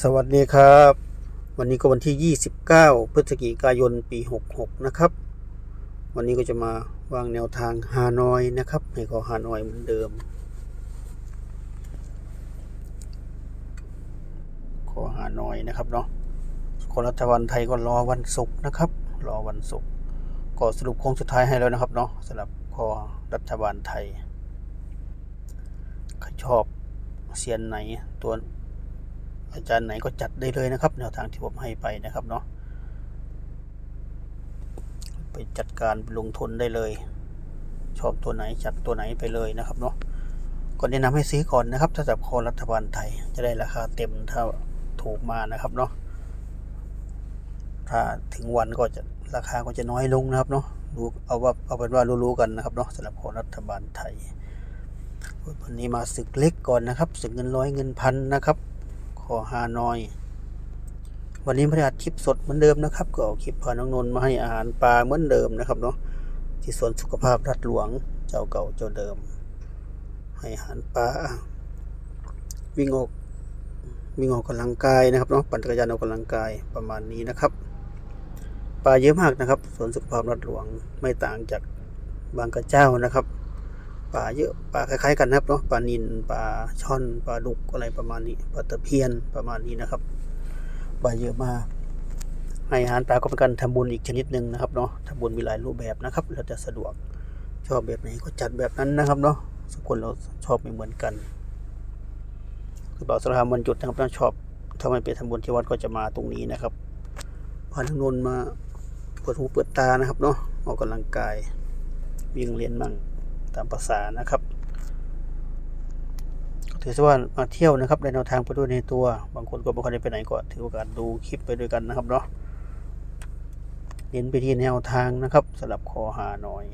สวัสดีครับ วันนี้ก็วันที่ 29 พฤศจิกายนปี 66 นะครับ วันนี้ก็จะมาวางแนวทางฮานอยนะครับให้ก็ฮานอยเหมือนเดิม ขอฮานอยนะครับเนาะคนรัฐบาลไทยก็รอวันศุกร์นะครับ รอวันศุกร์ก็สรุปโค้งสุดท้ายให้แล้วนะครับเนาะสำหรับคอรัฐบาลไทยใครชอบเซียนไหนตัว อาจารย์ไหนก็จัดได้เลยนะครับ แนวทางที่ผมให้ไปนะครับเนาะไปจัดการลงทุนได้เลย ชอบตัวไหนจัดตัวไหนไปเลยนะครับเนาะก็แนะนำให้ซื้อก่อนนะครับ ถ้าจับคอรัฐบาลไทยจะได้ราคาเต็มถ้าถูกมานะครับเนาะถ้าถึงวันก็จะราคาก็จะน้อยลงนะครับเนาะรู้เอาว่าเอาเป็นว่ารู้ๆกันนะครับเนาะสำหรับคอรัฐบาลไทยวันนี้มาศึกเล็กก่อนนะครับศึกเงินร้อยเงินพันนะครับ ขอฮานอย วันนี้พระอัดคลิปสดเหมือนเดิมนะครับ ก็เอาคลิปพาน้องนนท์มาให้อาหารปลาเหมือนเดิมนะครับเนาะที่สวนสุขภาพรัดหลวงเจ้าเก่าเจ้าเดิม ให้อาหารปลาวิ่งออกวิ่งออกกำลังกายนะครับเนาะปั่นจักรยานออกกำลังกายประมาณนี้นะครับ ปลาเยอะมากนะครับสวนสุขภาพรัดหลวงไม่ต่างจากบางกระเจ้านะครับ ปลาเยอะปลาคล้ายๆกันนะครับเนาะปลานิลปลาช่อนปลาดุกอะไรประมาณนี้ปลาตะเพียนประมาณนี้นะครับปลาเยอะมากให้อาหารปลาก็เป็นการทำบุญอีกชนิดหนึ่งนะครับเนาะทำบุญมีหลายรูปแบบนะครับแล้วแต่สะดวกชอบแบบไหนก็จัดแบบนั้นนะครับเนาะสกคนเราชอบไม่เหมือนกันคือบอกสารามวันหยุดนะครับถ้าชอบถ้าไม่ไปทำบุญที่วัดก็จะมาตรงนี้นะครับพาทั้งนนมาเปิดหูเปิดตานะครับเนาะออกกำลังกายวิ่งเรียนมั่ง ตามภาษานะครับถือว่ามาเที่ยวนะครับในแนวทางไปด้วยในตัว บางคนก็ไม่ค่อยได้ไปไหนก็ถือโอกาสดูคลิปไปด้วยกันนะครับเนาะเน้นไปที่แนวทางนะครับสำหรับคอหาหน่อย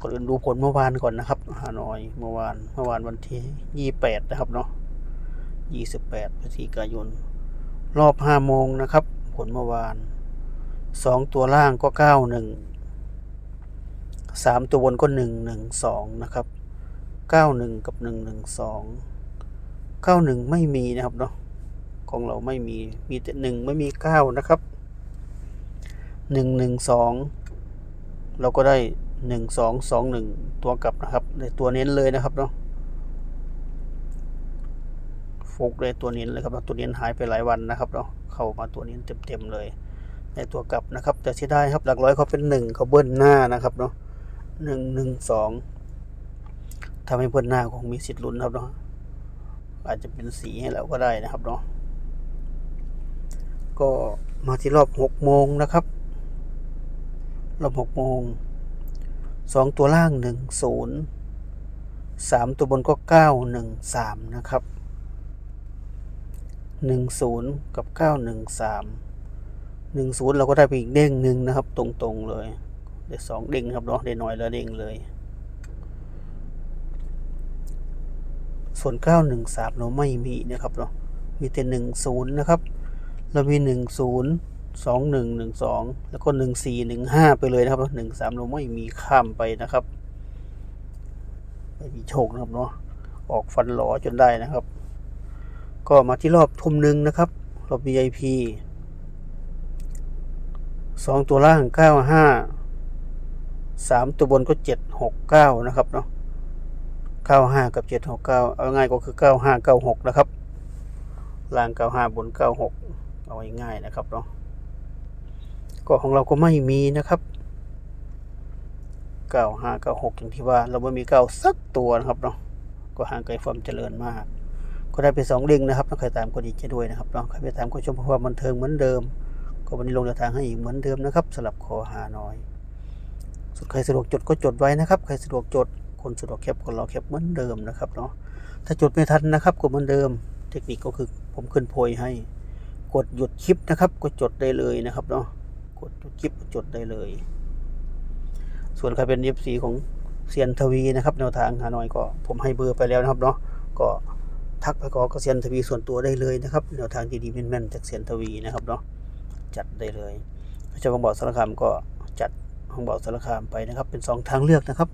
ก่อนอื่นดูผลเมื่อวานก่อนนะครับฮานอยเมื่อวานเมื่อวานวันที่ยี่แปดนะครับเนาะยี่สิบแปดพฤศจิกายน รอบห้าโมงนะครับ ผลเมื่อวานสองตัวล่างก็เก้าหนึ่ง สามตัวบนก็หนึ่งหนึ่งสองนะครับเก้าหนึ่งกับหนึ่งหนึ่งสองเก้าหนึ่งไม่มีนะครับเนาะของเราไม่มีมีแต่หนึ่งไม่มีเก้านะครับหนึ่งหนึ่งสองเราก็ได้หนึ่งสองสองหนึ่งตัวกลับนะครับในตัวเน้นเลยนะครับเนาะโฟกเลยตัวเน้นเลยครับตัวเน้นหายไปหลายวันนะครับเนาะเข้ามาตัวเน้นเต็มๆเลยในตัวกลับนะครับ แต่ที่ได้ครับหลักร้อยเขาเป็นหนึ่งเขาเบิ้ลหน้านะครับเนาะ หนึ่งหนึ่งสองทำให้เพื่อนหน้าคงมีสิทธิ์ลุ้นครับเนาะอาจจะเป็นสีให้เราก็ได้นะครับเนาะก็มาที่รอบหกโมงนะครับ รอบหกโมงสองตัวล่างหนึ่งศูนย์สามตัวบนก็เก้าหนึ่งสามนะครับหนึ่งศูนย์กับเก้าหนึ่งสามหนึ่งศูนย์เราก็ได้ไปอีกเด้งหนึ่งนะครับ ตรงๆเลย ได้สองเด้งครับเนาะได้น้อยแล้วเด้งเลย ส่วนเก้าหนึ่งสามเราไม่มีนะครับเนาะมีแต่หนึ่งศูนย์นะครับ เรามีหนึ่งศูนย์สองหนึ่งหนึ่งสองแล้วก็หนึ่งสี่หนึ่งห้าไปเลยนะครับหนึ่งสามเราไม่มีข้ามไปนะครับไม่มีโชคนะครับเนาะออกฟันหลอจนได้นะครับ ก็มาที่รอบทุ่มหนึ่งนะครับ รอบ VIP สองตัวล่างเก้าห้า สามตัวบนก็เจ็ดหกเก้านะครับเนาะเก้าห้ากับเจ็ดหกเก้าเอาง่ายก็คือเก้าห้าเก้าหกนะครับล่างเก้าห้าบนเก้าหกเอาง่ายๆนะครับเนาะก็ของเราก็ไม่มีนะครับเก้าห้าเก้าหกอย่างที่ว่า เราไม่มีเก้าสักตัวนะครับเนาะก็ห่างไกลความเจริญมาก ก็ได้ไปสองเด้งนะครับต้องใครตามก็ดีใจด้วยนะครับเนาะใครไปตามก็ชมความบันเทิงเหมือนเดิม ก็วันนี้ลงแนทางให้อีกเหมือนเดิมนะครับสำหรับคอหาน้อย ใครสะดวกจดก็จดไว้นะครับ ใครสะดวกจด คนสะดวกแคปก็รอแคปเหมือนเดิมนะครับเนาะ ถ้าจดไม่ทันนะครับก็เหมือนเดิม เทคนิคก็คือผมขึ้นโพยให้ กดหยุดคลิปนะครับ ก็จดได้เลยนะครับเนาะ กดหยุดคลิปจดได้เลย ส่วนใครเป็น FC ของเซียนทวีนะครับแนวทางหาน้อยก็ผมให้เบอร์ไปแล้วนะครับเนาะ ก็ทักไปก็เซียนทวีส่วนตัวได้เลยนะครับแนวทางดีๆแม่นๆจากเซียนทวีนะครับเนาะ จัดได้เลยพระเจ้าของบ่อสารคามก็จัด ของเบ่อสารคามไปนะครับ เป็นสองทางเลือกนะครับ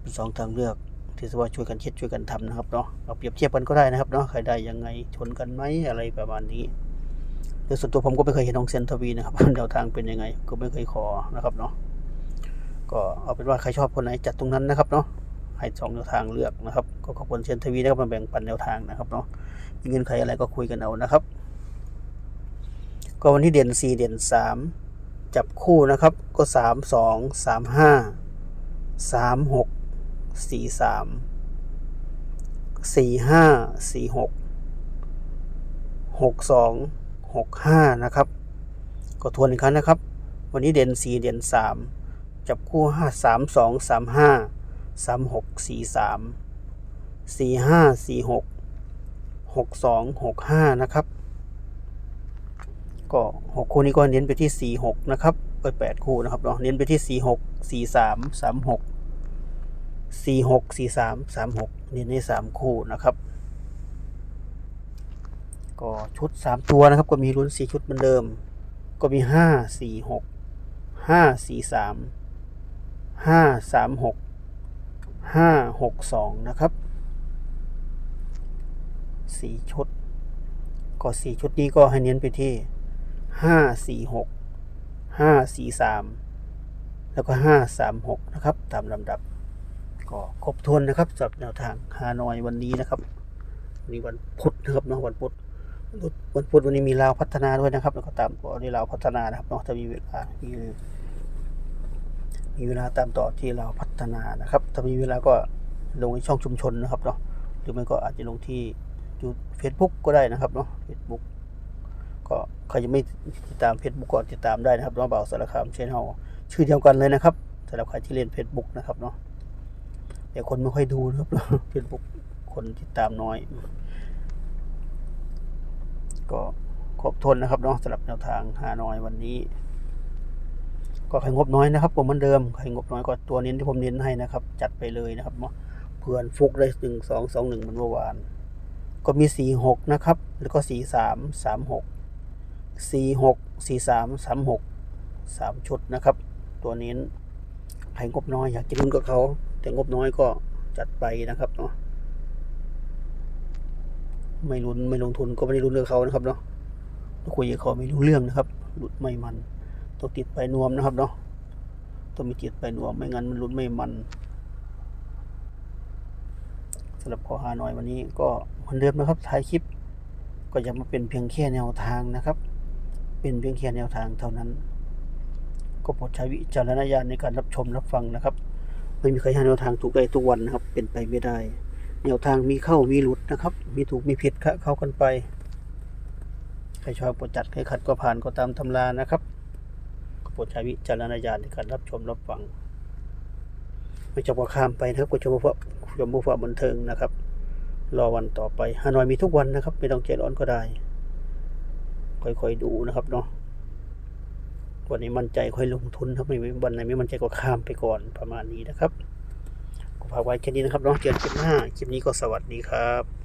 เป็นสองทางเลือกที่ว่าช่วยกันคิดช่วยกันทำนะครับเนาะเราเปรียบเทียบกันก็ได้นะครับเนาะใครได้ยังไงชนกันไหมอะไรประมาณนี้โดยส่วนตัวผมก็ไม่เคยเห็นองเซนทวีนะครับแนวทางเป็นยังไง ก็ไม่เคยขอนะครับเนาะก็เอาเป็นว่าใครชอบคนไหนจัดตรงนั้นนะครับเนาะให้สองแนวทางเลือกนะครับ ก็ขอบคุณเซนทวีนะครับมาแบ่งปันแนวทางนะครับเนาะมีเงินใครอะไรก็คุยกันเอานะครับ ก็วันที่เด่นสี่เด่นสาม จับคู่นะครับก็สามสองสามห้าสามหกสี่สามสี่ห้าสี่หกหกสองหกห้านะครับ ก็ทวนอีกครั้งนะครับ วันนี้เด่นสี่เด่นสามจับคู่ห้าสามสองสามห้าสามหกสี่สามสี่ห้าสี่หกหกสองหกห้านะครับ ก็หกคู่นี้ก็เน้นไปที่สี่หกนะครับไปแปดคู่นะครับเนาะเน้นไปที่สี่หกสี่สามสามหกสี่หกสี่สามสามหกเน้นในสามคู่นะครับ ก็ชุดสามตัวนะครับ ก็มีลุ้นสี่ชุดเหมือนเดิม ก็มีห้าสี่หกห้าสี่สามห้าสามหกห้าหกสองนะครับสี่ชุด ก็สี่ชุดนี้ก็ให้เน้นไปที่ ห้าสี่หกห้าสี่สามแล้วก็ห้าสามหกนะครับ ตามลำดับ ก็ครบถ้วนนะครับสำหรับแนวทางฮานอยวันนี้นะครับวันนี้วันพุธนะครับเนาะวันพุธวันพุธวันนี้มีลาวพัฒนาด้วยนะครับ แล้วก็ตามต่อที่ลาวพัฒนานะครับเนาะถ้ามีเวลามีมีเวลาตามต่อที่ลาวพัฒนานะครับ ถ้ามีเวลาก็ลงในช่องชุมชนนะครับเนาะหรือไม่ก็อาจจะลงที่ยูเฟซบุ๊กก็ได้นะครับเนาะเฟซบุ๊ก ก็ใครยังไม่ติดตามเฟซบุ๊กก็ติดตามได้นะครับน้องเบาสารคามเชนเฮาชื่อเดียวกันเลยนะครับสำหรับใครที่เล่นเฟซบุ๊กนะครับเนาะแต่คนไม่ค่อยดูนะครับเฟซบุ๊กคนติดตามน้อย ก็ครบทนนะครับเนาะสำหรับแนวทางหาน้อยวันนี้ ก็ใครงบน้อยนะครับ ผมเหมือนเดิมใครงบน้อยก็ตัวเน้นที่ผมเน้นให้นะครับ จัดไปเลยนะครับเนาะเพื่อนฟุกได้หนึ่งสองสองหนึ่งเหมือนเมื่อวานก็มีสี่หกนะครับ แล้วก็สี่สาม สี่หกสี่สามสามหกสามชุดนะครับ ตัวนี้ใครงบน้อยอยากจะลุ้นกับเขา แต่งบน้อยก็จัดไปนะครับเนาะไม่ลุ้นไม่ลงทุนก็ไม่ได้ลุ้นกับเขานะครับเนาะคุยกับเขาไม่รู้เรื่องนะครับ หลุดไม่มันต้องติดไปนวมนะครับเนาะต้องมีติดไปนวมไม่งั้นมันลุ้นไม่มันสำหรับขอฮานอยวันนี้ก็เหมือนเดิมนะครับท้ายคลิป ก็ยังมาเป็นเพียงแค่แนวทางนะครับ เป็นเพียงแค่แนวทางเท่านั้น ก็โปรดใช้วิจารณญาณในการรับชมรับฟังนะครับ ไม่มีใครให้แนวทางถูกได้ทุกวันนะครับ เป็นไปไม่ได้ แนวทางมีเข้ามีหลุดนะครับ มีถูกมีผิดเข้ากันไป ใครชอบโปรดจัดใครขัดก็ผ่านก็ตามตำรานะครับก็โปรดใช้วิจารณญาณในการรับชมรับฟังไม่จะว่าข้ามไปนะครับก็ชมพื่อชมพื่อบันเทิงนะครับ รอวันต่อไปฮานอยมีทุกวันนะครับ ไม่ต้องใจร้อนก็ได้ ค่อยๆดูนะครับเนาะวันนี้มั่นใจค่อยลงทุนครับไม่วันไหนไม่มั่นใจก็ข้ามไปก่อนประมาณนี้นะครับก็ฝากไว้แค่นี้นะครับเนาะเจอกันคลิปหน้าคลิปนี้ก็สวัสดีครับ